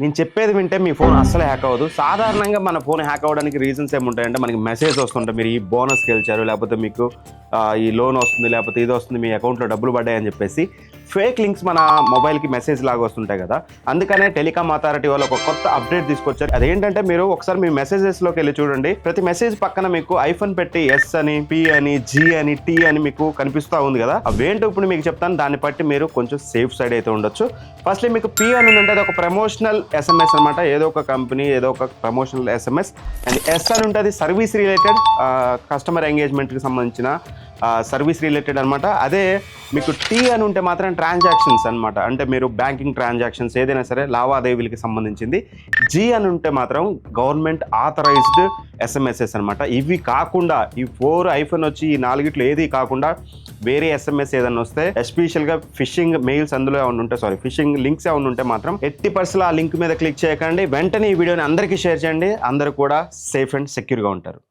నేను చెప్పేది వింటే మీ ఫోన్ అస్సలు హ్యాక్ అవ్వదు. సాధారణంగా మన ఫోన్ హ్యాక్ అవ్వడానికి రీజన్స్ ఏముంటాయంటే మనకి మెసేజ్ వస్తుంటాయి. మీరు ఈ బోనస్ గెలిచారు లేకపోతే మీకు ఈ లోన్ వస్తుంది లేకపోతే ఇది వస్తుంది మీ అకౌంట్లో డబ్బులు పడ్డాయని చెప్పేసి ఫేక్ లింక్స్ మన మొబైల్కి మెసేజ్ లాగా వస్తుంటాయి కదా. అందుకనే టెలికామ్ అథారిటీ వాళ్ళు ఒక కొత్త అప్డేట్ తీసుకొచ్చారు. అదేంటంటే మీరు ఒకసారి మీ మెసేజెస్లోకి వెళ్ళి చూడండి. ప్రతి మెసేజ్ పక్కన మీకు ఐఫోన్ పెట్టి ఎస్ అని పి అని జి అని టీ అని మీకు కనిపిస్తూ ఉంది కదా. అవేంటో ఇప్పుడు మీకు చెప్తాను. దాన్ని బట్టి మీరు కొంచెం సేఫ్ సైడ్ అయితే ఉండొచ్చు. ఫస్ట్లీ మీకు పి అని ఉందంటే అది ఒక ప్రమోషనల్ ఎస్ఎంఎస్ అనమాట ఏదో ఒక కంపెనీ ఏదో ఒక ప్రమోషనల్ ఎస్ఎంఎస్ అండ్ ఎస్ఆర్ ఉంటుంది సర్వీస్ రిలేటెడ్ కస్టమర్ ఎంగేజ్మెంట్కి సంబంధించిన సర్వీస్ రిలేటెడ్ అనమాట అదే మీకు టీ అని ఉంటే మాత్రం ట్రాన్సాక్షన్స్ అనమాట అంటే మీరు బ్యాంకింగ్ ట్రాన్సాక్షన్స్ ఏదైనా సరే లావాదేవీలకి సంబంధించింది. జీ అని ఉంటే మాత్రం గవర్నమెంట్ ఆథరైజ్డ్ ఎస్ఎంఎస్ఎస్ అనమాట ఇవి కాకుండా ఈ ఫోర్ ఐఫోన్ వచ్చి ఈ నాలుగిట్లో ఏది కాకుండా వేరే ఎస్ఎంఎస్ ఏదైనా వస్తే ఎస్పెషల్గా ఫిషింగ్ మెయిల్స్ అందులో ఏమైనా ఉంటే సారీ ఫిషింగ్ లింక్స్ ఏమైనా ఉంటే మాత్రం ఎట్టి పర్సన్ ఆ లింక్ మీద క్లిక్ చేయకండి. వెంటనే ఈ వీడియోని అందరికీ షేర్ చేయండి. అందరూ కూడా సేఫ్ అండ్ సెక్యూర్గా ఉంటారు.